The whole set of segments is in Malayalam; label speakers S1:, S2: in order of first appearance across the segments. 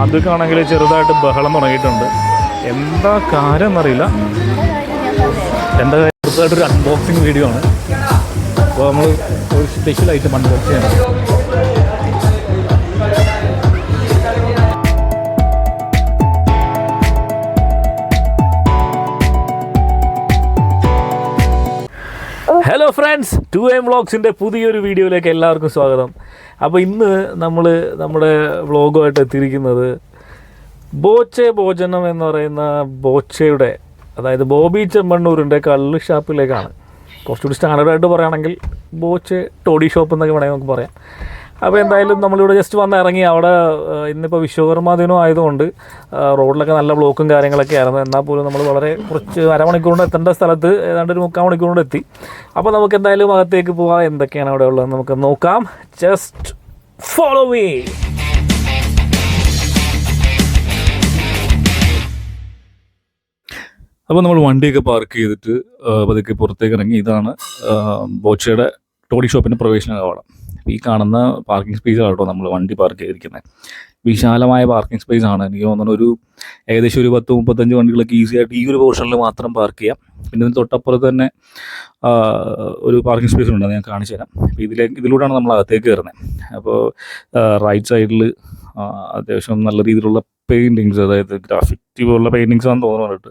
S1: ആദ്യമൊക്കെയാണെങ്കിൽ ചെറുതായിട്ട് ബഹളം തുടങ്ങിയിട്ടുണ്ട്. എന്താ കാര്യം എന്നറിയില്ല എന്താ കാര്യം ചെറുതായിട്ടൊരു അൺബോക്സിങ് വീഡിയോ ആണ്. അപ്പോൾ നമ്മൾ ഒരു സ്പെഷ്യൽ അൺബോക്സ് ചെയ്യണം. ഹലോ ഫ്രണ്ട്സ് ടു എം വ്ളോഗ്സിന്റെ പുതിയൊരു വീഡിയോയിലേക്ക് എല്ലാവർക്കും സ്വാഗതം. അപ്പോൾ ഇന്ന് നമ്മൾ നമ്മുടെ വ്ളോഗുമായിട്ട് എത്തിയിരിക്കുന്നത് ബോച്ചെ ഭോജനം എന്ന് പറയുന്ന ബോച്ചയുടെ അതായത് ബോബി ചെമ്മണ്ണൂരിന്റെ കള്ള് ഷാപ്പിലേക്കാണ്. കുറച്ചുകൂടി സ്റ്റാൻഡേർഡായിട്ട് പറയുകയാണെങ്കിൽ ബോച്ചെ ടോഡി ഷോപ്പ് എന്നൊക്കെ വേണമെങ്കിൽ നമുക്ക് പറയാം. അപ്പോൾ എന്തായാലും നമ്മളിവിടെ ജസ്റ്റ് വന്ന് ഇറങ്ങി. അവിടെ ഇന്നിപ്പോൾ വിശ്വകർമ്മ ദിനം ആയതുകൊണ്ട് റോഡിലൊക്കെ നല്ല ബ്ലോക്കും കാര്യങ്ങളൊക്കെ ആയിരുന്നു. എന്നാൽ പോലും നമ്മൾ വളരെ കുറച്ച് അരമണിക്കൂറിന്റെ എത്തേണ്ട സ്ഥലത്ത് ഏതാണ്ട് ഒരു മുക്കാൽ മണിക്കൂർ കൊണ്ട് എത്തി. അപ്പോൾ നമുക്ക് എന്തായാലും അകത്തേക്ക് പോവാം. എന്തൊക്കെയാണ് അവിടെ ഉള്ളത് നമുക്ക് നോക്കാം. ജസ്റ്റ് ഫോളോ മീ അപ്പോൾ നമ്മൾ വണ്ടിയൊക്കെ പാർക്ക് ചെയ്തിട്ട് പതുക്കെ പുറത്തേക്ക് ഇറങ്ങി. ഇതാണ് ബോച്ചയുടെ ടോഡി ഷോപ്പിന്റെ പ്രവേശന കവാടം ഈ കാണുന്ന പാർക്കിംഗ് സ്പേസാണ് കേട്ടോ നമ്മൾ വണ്ടി പാർക്ക് ചെയ്തിരിക്കുന്നത് വിശാലമായ പാർക്കിംഗ് സ്പേസ് ആണ്. എനിക്ക് തോന്നുന്നു ഒരു ഏകദേശം ഒരു പത്ത് മുപ്പത്തഞ്ച് വണ്ടികളൊക്കെ ഈസി ആയിട്ട് ഈ ഒരു പോർഷനിൽ മാത്രം പാർക്ക് ചെയ്യാം. പിന്നെ ഇതിന് തൊട്ടപ്പുറത്ത് തന്നെ ഒരു പാർക്കിംഗ് സ്പേസ് ഉണ്ട്. ഞാൻ കാണിച്ചു തരാം. അപ്പോൾ ഇതിലെ ഇതിലൂടെയാണ് നമ്മൾ അകത്തേക്ക് കയറുന്നത് അപ്പോൾ റൈറ്റ് സൈഡിൽ അത്യാവശ്യം നല്ല രീതിയിലുള്ള പെയിന്റിങ്സ് അതായത് ഗ്രാഫിറ്റി പോലുള്ള പെയിന്റിങ്സ് ആണെന്ന് തോന്നുന്നുണ്ട്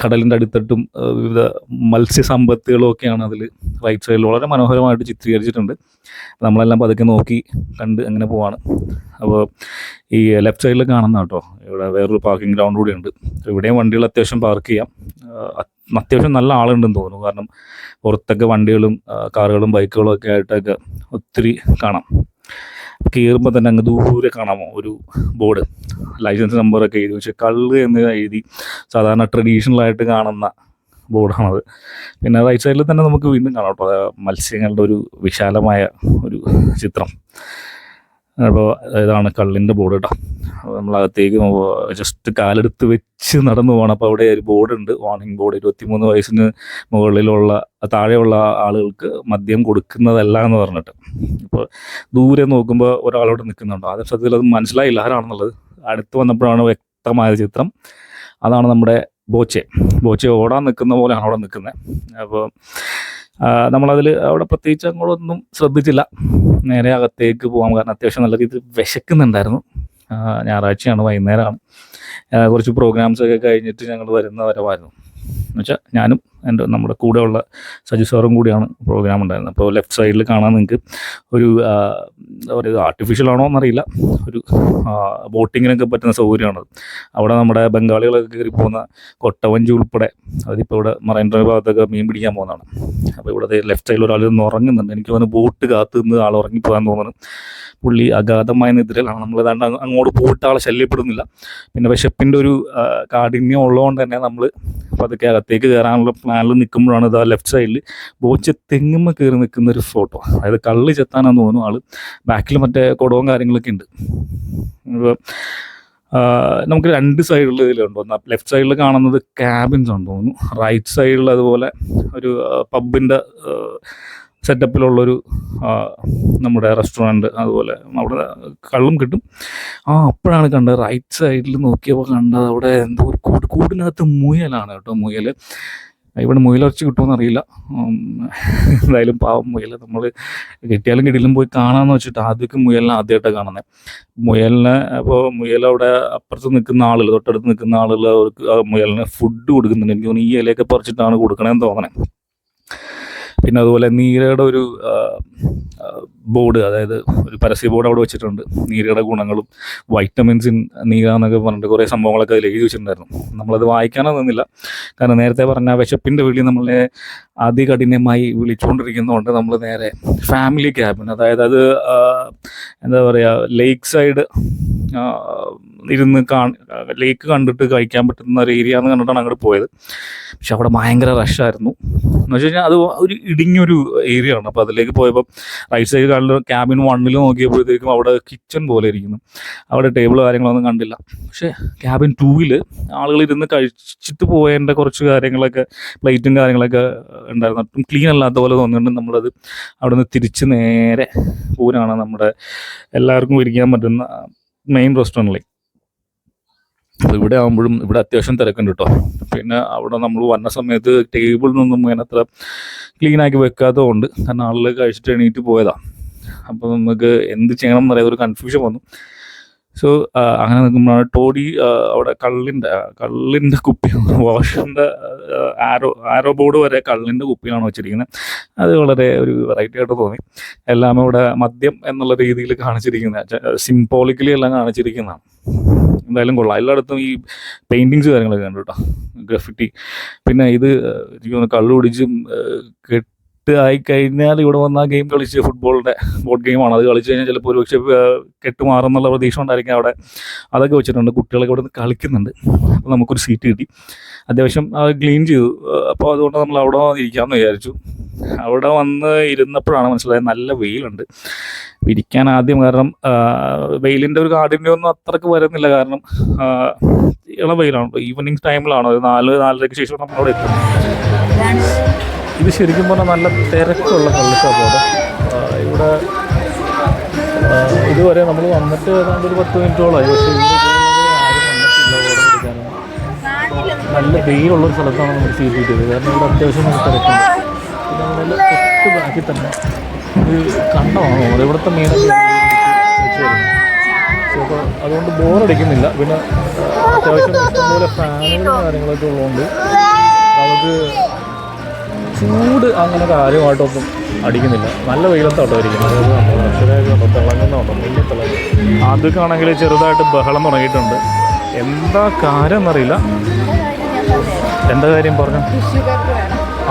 S1: കടലിന്റെ അടിത്തട്ടും വിവിധ മത്സ്യസമ്പത്തുകളും ഒക്കെയാണ് അതിൽ റൈറ്റ് സൈഡിൽ വളരെ മനോഹരമായിട്ട് ചിത്രീകരിച്ചിട്ടുണ്ട്. നമ്മളെല്ലാം പതുക്കെ നോക്കി കണ്ട് അങ്ങനെ പോവാണ്. അപ്പോൾ ഈ ലെഫ്റ്റ് സൈഡിൽ കാണുന്ന കേട്ടോ ഇവിടെ വേറൊരു പാർക്കിംഗ് ഗ്രൗണ്ട് കൂടി ഉണ്ട്. ഇവിടെയും വണ്ടികൾ അത്യാവശ്യം പാർക്ക് ചെയ്യാം. അത്യാവശ്യം നല്ല ആളുണ്ടെന്ന് തോന്നുന്നു. കാരണം പുറത്തൊക്കെ വണ്ടികളും കാറുകളും ബൈക്കുകളും ഒക്കെ ആയിട്ടൊക്കെ ഒത്തിരി കാണാം. കയറുമ്പോൾ തന്നെ അങ്ങ് ദൂരെ കാണാമോ? ഒരു ബോർഡ് ലൈസൻസ് നമ്പറൊക്കെ എഴുതി പക്ഷേ കള്ള് എന്ന് എഴുതി സാധാരണ ട്രഡീഷണൽ ആയിട്ട് കാണുന്ന ബോർഡാണത് പിന്നെ റൈറ്റ് സൈഡിൽ തന്നെ നമുക്ക് വീണ്ടും കാണാം കേട്ടോ. മത്സ്യങ്ങളുടെ ഒരു വിശാലമായ ഒരു ചിത്രം. അപ്പോൾ ഇതാണ് കള്ളിന്റെ ബോർഡ് കേട്ടോ. നമ്മളകത്തേക്ക് ജസ്റ്റ് കാലെടുത്ത് വെച്ച് നടന്നു പോകണം. അപ്പോൾ അവിടെ ഒരു ബോർഡ് ഉണ്ട് വാർണിംഗ് ബോർഡ് ഇരുപത്തിമൂന്ന് വയസ്സിന് മുകളിലുള്ള താഴെയുള്ള ആളുകൾക്ക് മദ്യം കൊടുക്കുന്നതല്ല എന്ന് പറഞ്ഞിട്ട്. ഇപ്പോൾ ദൂരെ നോക്കുമ്പോൾ ഒരാളോട് നിൽക്കുന്നുണ്ടോ. ആദ്യം സത്യത്തിൽ അത് മനസ്സിലായില്ല. ആരാണെന്നുള്ളത്? അടുത്ത് വന്നപ്പോഴാണ് വ്യക്തമായ ചിത്രം. അതാണ് നമ്മുടെ ബോച്ചെ. ബോച്ചെ ഓടാൻ നിൽക്കുന്ന പോലെയാണ് അവിടെ നിൽക്കുന്നത്. അപ്പോൾ നമ്മളതിൽ അവിടെ പ്രത്യേകിച്ച് അങ്ങോട്ടൊന്നും ശ്രദ്ധിച്ചില്ല. നേരെ അകത്തേക്ക് പോകാം കാരണം അത്യാവശ്യം നല്ല രീതിയിൽ വിശക്കുന്നുണ്ടായിരുന്നു. ഞായറാഴ്ചയാണ് വൈകുന്നേരമാണ്. കുറച്ച് പ്രോഗ്രാംസ് ഒക്കെ കഴിഞ്ഞിട്ട് ഞങ്ങൾ വരുന്ന വരവായിരുന്നു. എന്നുവെച്ചാൽ ഞാനും എന്റെ നമ്മുടെ കൂടെയുള്ള സജി സാറും കൂടിയാണ് പ്രോഗ്രാം ഉണ്ടായിരുന്നത്. അപ്പോൾ ലെഫ്റ്റ് സൈഡിൽ കാണാൻ നിങ്ങൾക്ക് ഒരു ഒരു ആർട്ടിഫിഷ്യൽ ആണോ എന്നറിയില്ല. ഒരു ബോട്ടിങ്ങിനൊക്കെ പറ്റുന്ന സൗകര്യമാണത് അവിടെ നമ്മുടെ ബംഗാളികളൊക്കെ കയറി പോകുന്ന കൊട്ടവഞ്ചി ഉൾപ്പെടെ അതിപ്പോൾ ഇവിടെ മറൈൻ ഡ്രൈവ് ഭാഗത്തൊക്കെ മീൻ പിടിക്കാൻ പോകുന്നതാണ്. അപ്പോൾ ഇവിടെ ലെഫ്റ്റ് സൈഡിൽ ഒരാൾ നിന്ന് ഉറങ്ങുന്നുണ്ട്. എനിക്ക് തോന്നുന്നു ബോട്ട് കാത്തു നിന്ന് ആൾ ഉറങ്ങിപ്പോകാൻ തോന്നുന്നു. പുള്ളി അഗാധമായ നിദ്രയിലാണ്. നമ്മൾ ഏതാണ്ട് അങ്ങോട്ട് പോയിട്ട് ആളെ ശല്യപ്പെടുന്നില്ല. പിന്നെ വിശപ്പിന്റെ ഒരു കാഠിന്യം ഉള്ളതുകൊണ്ട് തന്നെ നമ്മൾ പതുക്കെ അകത്തേക്ക് കയറാനുള്ള പ്ലാനിൽ നിൽക്കുമ്പോഴാണ് ഇത് ആ ലെഫ്റ്റ് സൈഡിൽ ബോച്ച് തെങ്ങുമ്മ കയറി നിൽക്കുന്ന ഒരു ഫോട്ടോ അതായത് കള്ള് ചെത്താനാന്ന് തോന്നുന്നു ആൾ. ബാക്കിൽ മറ്റേ കുടവും കാര്യങ്ങളൊക്കെ ഉണ്ട്. നമുക്ക് രണ്ട് സൈഡിൽ ഇതിലുണ്ട്. ഒന്ന് ലെഫ്റ്റ് സൈഡിൽ കാണുന്നത് ക്യാബിൻസ് ആണ് തോന്നുന്നു. റൈറ്റ് സൈഡിൽ അതുപോലെ ഒരു പബ്ബിന്റെ സെറ്റപ്പിലുള്ളൊരു നമ്മുടെ റെസ്റ്റോറന്റ് അതുപോലെ അവിടെ കള്ളും കിട്ടും. ആ അപ്പോഴാണ് കണ്ടത് റൈറ്റ് സൈഡിൽ നോക്കിയപ്പോൾ കണ്ടത് അവിടെ എന്തോ ഒരു കൂട് കൂടിനകത്ത് മുയലാണ് കേട്ടോ മുയൽ ഇവിടെ മുയിലിറച്ചി കിട്ടുമെന്ന് അറിയില്ല. എന്തായാലും പാവം മുയൽ നമ്മൾ കിട്ടിയാലും കിട്ടിയാലും പോയി കാണാമെന്ന് വെച്ചിട്ട് ആദ്യമൊക്കെ മുയലിനെ ആദ്യമായിട്ടാണ് കാണുന്നത് മുയലിനെ അപ്പോൾ മുയലവിടെ അപ്പുറത്ത് നിൽക്കുന്ന ആളുകൾ തൊട്ടടുത്ത് നിൽക്കുന്ന ആളുകൾ അവർക്ക് മുയലിന് ഫുഡ് കൊടുക്കുന്നുണ്ട്. എനിക്ക് തോന്നുന്നു ഈ ഇലയൊക്കെ പറിച്ചിട്ടാണ് കൊടുക്കണമെന്ന് തോന്നണേ. പിന്നെ അതുപോലെ നീരയുടെ ഒരു ബോർഡ് അതായത് ഒരു പരസ്യ ബോർഡ് അവിടെ വെച്ചിട്ടുണ്ട്. നീരയുടെ ഗുണങ്ങളും വൈറ്റമിൻസ് ഇൻ നീര എന്നൊക്കെ പറഞ്ഞിട്ട് കുറേ സംഭവങ്ങളൊക്കെ അതിൽ എഴുതി വെച്ചിട്ടുണ്ടായിരുന്നു. നമ്മളത് വായിക്കാനോ നിന്നില്ല. കാരണം നേരത്തെ പറഞ്ഞ വിശപ്പിന്റെ വിളി നമ്മളെ അതികഠിനമായി വിളിച്ചുകൊണ്ടിരിക്കുന്നതുകൊണ്ട് നമ്മൾ നേരെ ഫാമിലി ക്യാബിൻ അതായത് അത് എന്താ പറയുക ലേക്ക് സൈഡ് ഇരുന്ന് കാ ലേക്ക് കണ്ടിട്ട് കഴിക്കാൻ പറ്റുന്ന ഒരു ഏരിയ എന്ന് കണ്ടിട്ടാണ് അങ്ങോട്ട് പോയത്. പക്ഷെ അവിടെ ഭയങ്കര റഷായിരുന്നു എന്ന് വെച്ച് കഴിഞ്ഞാൽ അത് ഒരു ഇടുങ്ങിയൊരു ഏരിയ ആണ്. അപ്പോൾ അതിലേക്ക് പോയപ്പോൾ റൈറ്റ് സൈഡ് കാണുന്ന ക്യാബിൻ വണ്ണിൽ നോക്കിയപ്പോഴത്തേക്കും അവിടെ കിച്ചൺ പോലെ ഇരിക്കുന്നു. അവിടെ ടേബിൾ കാര്യങ്ങളൊന്നും കണ്ടില്ല. പക്ഷേ ക്യാബിൻ ടൂവിൽ ആളുകൾ ഇരുന്ന് കഴിച്ചിട്ട് പോയതിന്റെ കുറച്ച് കാര്യങ്ങളൊക്കെ പ്ലേറ്റും കാര്യങ്ങളൊക്കെ ഉണ്ടായിരുന്നു. ഒട്ടും ക്ലീൻ അല്ലാത്ത പോലെ തോന്നുന്നുണ്ട് നമ്മളത് അവിടെ നിന്ന് തിരിച്ച് നേരെ പൂരാണ് നമ്മുടെ എല്ലാവർക്കും ഇരിക്കാൻ പറ്റുന്ന മെയിൻ റെസ്റ്റോറന്റിലേക്ക് ഇവിടെ ആകുമ്പോഴും ഇവിടെ അത്യാവശ്യം തിരക്കുണ്ട് കേട്ടോ പിന്നെ അവിടെ നമ്മൾ വന്ന സമയത്ത് ടേബിളിൽ നിന്നും അങ്ങനെ അത്ര ക്ലീനാക്കി വെക്കാത്തത് കൊണ്ട് കാരണം ആളുകൾ കഴിച്ചിട്ട് എണീറ്റ് പോയതാണ് അപ്പോൾ നമുക്ക് എന്ത് ചെയ്യണം എന്നറിയാതെ ഒരു കൺഫ്യൂഷൻ വന്നു. സോ അങ്ങനെ നിൽക്കുമ്പോഴാണ് ടോഡി അവിടെ കള്ളിന്റെ കള്ളിന്റെ കുപ്പി വാഷിന്റെ ആരോ ആരോ ബോർഡ് വരെ കള്ളിന്റെ കുപ്പിയാണ് വെച്ചിരിക്കുന്നത്. അത് വളരെ ഒരു വെറൈറ്റി ആയിട്ട് തോന്നി. എല്ലാം ഇവിടെ മദ്യം എന്നുള്ള രീതിയിൽ കാണിച്ചിരിക്കുന്ന സിംബോളിക്കലി എല്ലാം കാണിച്ചിരിക്കുന്നതാണ്. എന്തായാലും കൊള്ളാം. എല്ലായിടത്തും ഈ പെയിന്റിങ്സ് കാര്യങ്ങളൊക്കെ കണ്ടു കേട്ടോ. ഗ്രഫിറ്റി പിന്നെ ഇത് എനിക്ക് തോന്നുന്നു കള്ളു കുടിച്ചും കെട്ട് ആയി കഴിഞ്ഞാൽ ഇവിടെ വന്ന ആ ഗെയിം കളിച്ച് ഫുട്ബോളിന്റെ ബോർഡ് ഗെയിമാണ് അത് കളിച്ച് കഴിഞ്ഞാൽ ചിലപ്പോൾ ഒരുപക്ഷെ കെട്ടുമാറുന്നുള്ള കെട്ട് മാറുന്നുള്ള പ്രതീക്ഷ ഉണ്ടായിരിക്കും അവിടെ. അതൊക്കെ വെച്ചിട്ടുണ്ട്. കുട്ടികളൊക്കെ ഇവിടെ നിന്ന് കളിക്കുന്നുണ്ട്. അപ്പോൾ നമുക്കൊരു സീറ്റ് കിട്ടി. അത്യാവശ്യം അത് ക്ലീൻ ചെയ്തു. അപ്പോൾ അതുകൊണ്ട് നമ്മൾ അവിടെ ഇരിക്കാമെന്ന് വിചാരിച്ചു. അവിടെ വന്ന് ഇരുന്നപ്പോഴാണ് മനസ്സിലായത് നല്ല വെയിലുണ്ട്. ഇരിക്കാൻ ആദ്യം കാരണം വെയിലിന്റെ ഒരു കാഠിന്യമൊന്നും അത്രയ്ക്ക് വരുന്നില്ല കാരണം ഇളം വെയിലാണ്. ഈവനിങ് ടൈമിലാണ് ഒരു നാല് നാലരയ്ക്ക് ശേഷം നമ്മൾ അവിടെ എത്തും ഇത് ശരിക്കും പറഞ്ഞാൽ നല്ല തിരക്കുള്ള കള്ളിഷാപ്പാണ് ഇവിടെ ഇതുവരെ നമ്മൾ വന്നിട്ട് ഏതാണ്ട് ഒരു പത്ത് മിനിറ്റോളായി പക്ഷേ നല്ല വെയിലുള്ളൊരു സ്ഥലത്താണ് നമ്മൾ സീറ്റ് കിട്ടിയത്. കാരണം ഇവിടെ അത്യാവശ്യം നമുക്ക് തിരക്കുണ്ട്. പിന്നെ നല്ല തൊട്ട് ബാക്കി തന്നെ ഒരു കണ്ടമാണ് തോന്നുന്നത് ഇവിടുത്തെ മെയിനായിട്ട് അപ്പോൾ അതുകൊണ്ട് ബോറടിക്കുന്നില്ല. പിന്നെ അത്യാവശ്യം ഇഷ്ടംപോലെ ഫാനുകളും കാര്യങ്ങളൊക്കെ ഉള്ളതുകൊണ്ട് നമുക്ക് ചൂട് അങ്ങനെ കാര്യമായിട്ടൊന്നും അടിക്കുന്നില്ല. നല്ല വെയിലത്തോട്ടോ ഇരിക്കുന്നത്. അക്ഷരമൊക്കെ തിളങ്ങുന്നുണ്ടോ മുന്നിൽ തിളങ്ങും. ആദ്യമൊക്കെയാണെങ്കിൽ ചെറുതായിട്ട് ബഹളം തുടങ്ങിയിട്ടുണ്ട്. എന്താ കാര്യം എന്നറിയില്ല എന്താ കാര്യം പറഞ്ഞു?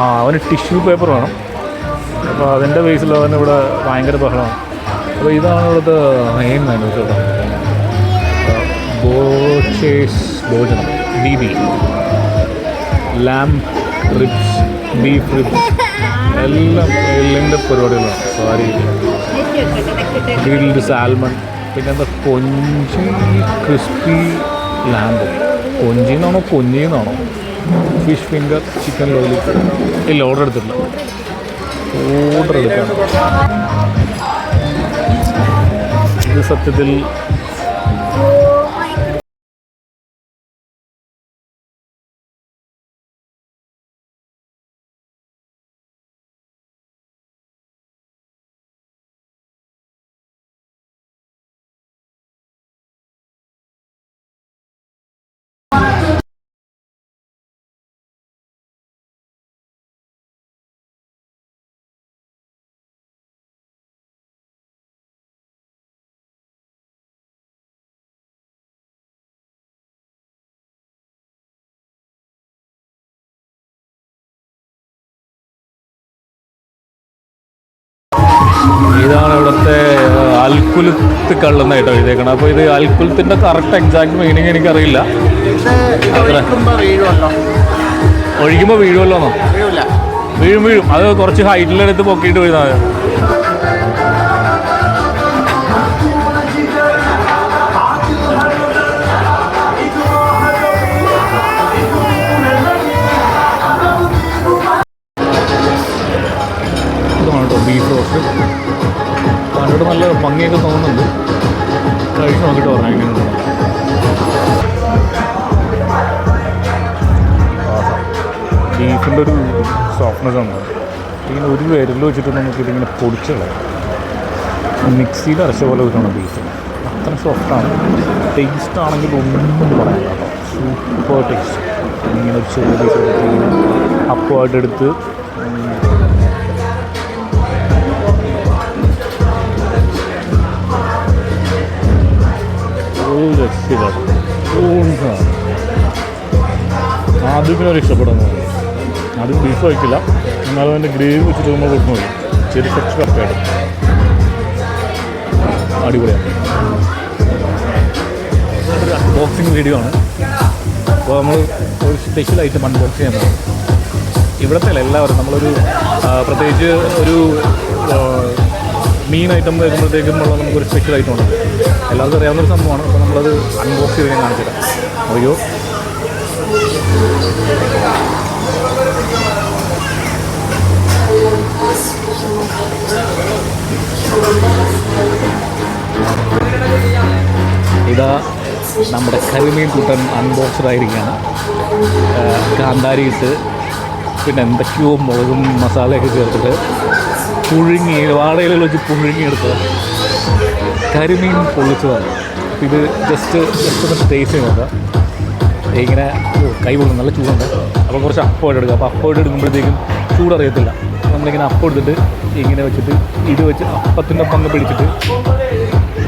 S1: ആ അവന് ടിഷ്യൂ പേപ്പർ വേണം. അപ്പോൾ അതിന്റെ ബേസിൽ അവൻ ഇവിടെ ഭയങ്കര ബഹളമാണ്. അപ്പോൾ ഇതാണ് ഇവിടുത്തെ മെയിൻ മെനു കേട്ടോ ഭോജനം. B B. Lamb ribs beef എല്ലാം എല്ലിന്റെ പരിപാടികളാണ്. സാരി ഗ്രിൽഡ് സാൽമൺ പിന്നെ എന്താ കൊഞ്ചി ക്രിസ്പി ലാമ്പ് കൊഞ്ചിന്നാണോ കൊഞ്ചിന്നാണോ ഫിഷ് ഫിംഗർ ചിക്കൻ ലോലി ഇല്ല ഓർഡർ എടുത്തിട്ടില്ല. ഓർഡർ എടുക്കണം. ഇത് സത്യത്തിൽ അൽക്കുലുത്ത് കള്ളെന്ന് കേട്ടോ എഴുതിയേക്കണം. അപ്പോൾ ഇത് അൽക്കുലത്തിന്റെ കറക്റ്റ് എക്സാക്ട് മീനിങ് എനിക്കറിയില്ല. ഒഴിക്കുമ്പോൾ വീഴുമല്ലോ വീഴും വീഴും. അത് കുറച്ച് ഹൈറ്റിലെടുത്ത് പൊക്കിയിട്ട് വീഴുന്നത് ബീഫ് റോസ്റ്റ്. കണ്ടിട്ട് നല്ല ഭംഗിയൊക്കെ തോന്നുന്നുണ്ട്. കഴിച്ച് നോക്കിയിട്ട് പറഞ്ഞു എങ്ങനെയുണ്ട്. ബീഫിന്റെ ഒരു സോഫ്റ്റ്നെസ് ആണ്. ഇങ്ങനെ ഒരു വിരൽ വെച്ചിട്ട് നമുക്ക് ഇതിങ്ങനെ പൊടിച്ച് കളയാം മിക്സിയിൽ അരച്ച പോലെ കിട്ടണം ബീഫ് അത്ര സോഫ്റ്റാണ് ടേസ്റ്റ് ആണെങ്കിൽ ഒന്നും പറയാൻ കേട്ടോ. സൂപ്പർ ടേസ്റ്റ് ഇങ്ങനെ ഒരു ചെറിയ പീസ് എടുത്ത് അപ്പമായിട്ട് ഒരു സാധനം ആദ്യത്തിനൊരു ഇഷ്ടപ്പെടുന്നു. ആദ്യം ബീഫ് വയ്ക്കില്ല. എന്നാലും അതിന്റെ ഗ്രേവി വെച്ചിട്ട് നമ്മൾ കൊടുക്കുന്നു. ചെറിയ കുറച്ച് കറക്റ്റായിട്ട് അടിപൊളിയാണ്. ഒരു അൺബോക്സിങ് വീഡിയോ ആണ്. അപ്പോൾ നമ്മൾ ഒരു സ്പെഷ്യൽ ഐറ്റം അൺബോക്സ് ചെയ്യാൻ ഇവിടുത്തെ അല്ല എല്ലാവരും നമ്മളൊരു പ്രത്യേകിച്ച് ഒരു മീൻ ഐറ്റം വരുമ്പോഴത്തേക്കും ഉള്ള നമുക്കൊരു സ്പെഷ്യൽ ഐറ്റം ഉണ്ട്. എല്ലാവർക്കും അറിയാവുന്നൊരു സംഭവമാണ്. അപ്പോൾ നമ്മളത് അൺബോക്സ് ചെയ്ത് കാണിച്ചു തരാം. അറിയോ ഇതാ നമ്മുടെ കരിമീൻ കൂട്ടൻ അൺബോക്സ്ഡ് ആയിരിക്കുകയാണ്. കാന്താരി ഇട്ട് പിന്നെ എന്തൊക്കെയോ മുളകും മസാലയൊക്കെ ചേർത്തിട്ട് പുഴുങ്ങി വാടകയിൽ വെച്ച് പുഴുങ്ങിയെടുത്ത് കരിമീൻ പൊള്ളിച്ചതാണ്. ഇത് ജസ്റ്റ് ജസ്റ്റ് ഒന്ന് ടേസ്റ്റ് ചെയ്ത് നോക്കാം. ഇങ്ങനെ കൈ പൊള്ളും നല്ല ചൂടുണ്ട്. അപ്പോൾ കുറച്ച് അപ്പോഴ് എടുക്കുക അപ്പോൾ അപ്പോഴ് എടുക്കുമ്പോഴത്തേക്കും ചൂടറിയത്തില്ല. നമ്മളിങ്ങനെ അപ്പം എടുത്തിട്ട് ഇങ്ങനെ വെച്ചിട്ട് ഇത് വെച്ച് അപ്പത്തിന്റെ പങ്ക് പിടിച്ചിട്ട്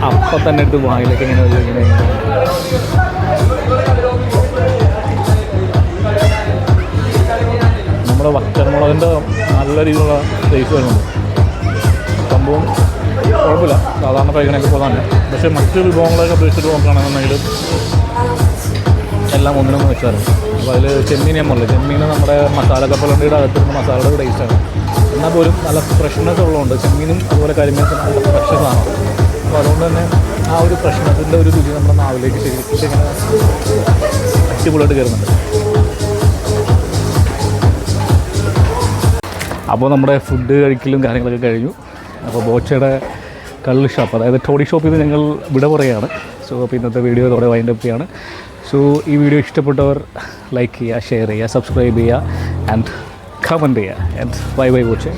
S1: അപ്പം തന്നെ എടുത്ത് വായിലേക്ക് ഇങ്ങനെ ഇങ്ങനെ നമ്മുടെ വറ്റൽമുളകിന്റെ നല്ല രീതിയിലുള്ള ടേസ്റ്റ് വരുന്നുണ്ട്. സംഭവം. കുഴപ്പമില്ല. സാധാരണ കഴിക്കണൊക്കെ പോലെ പക്ഷേ മറ്റ് വിഭവങ്ങളൊക്കെ അപേക്ഷിച്ചിട്ട് നോക്കുകയാണെന്നുണ്ടെങ്കിൽ എല്ലാം ഒന്നിനൊന്ന് വെച്ചായിരുന്നു അപ്പോൾ അതിൽ ചെമ്മീൻ ഞാൻ പറഞ്ഞില്ല ചെമ്മീൻ നമ്മുടെ മസാല കപ്പലണ്ടിയുടെ അകത്തിരുന്ന മസാലയുടെ ടേസ്റ്റാണ് എന്നാൽ പോലും നല്ല ഫ്രഷ്നെസ് ഉള്ളതുകൊണ്ട് ചെമ്മീനും അതുപോലെ കരിമീനും നല്ല ഫ്രഷ് അപ്പോൾ അതുകൊണ്ട് തന്നെ ആ ഒരു ഫ്രഷ്നെസ്സിന്റെ ഒരു രുചി നമ്മുടെ നാവിലേക്ക് ശരിക്കും ഇങ്ങനെ അടിപൊളിയായിട്ട് കയറുന്നുണ്ട്. അപ്പോൾ നമ്മുടെ ഫുഡ് കഴിക്കലും കാര്യങ്ങളൊക്കെ കഴിഞ്ഞു. അപ്പോൾ ബോച്ചയുടെ കള്ള് ഷോപ്പ് അതായത് ടോഡി ഷോപ്പിൽ നിന്ന് ഞങ്ങൾ വിട പറയുകയാണ് സോ അപ്പോൾ ഇന്നത്തെ വീഡിയോ ഇതോടെ വൈൻഡ് അപ്പ് സോ ഈ വീഡിയോ ഇഷ്ടപ്പെട്ടവർ ലൈക്ക് ചെയ്യുക ഷെയർ ചെയ്യുക സബ്സ്ക്രൈബ് ചെയ്യുക ആൻഡ് കമന്റ് ചെയ്യുക. And bye bye Boche.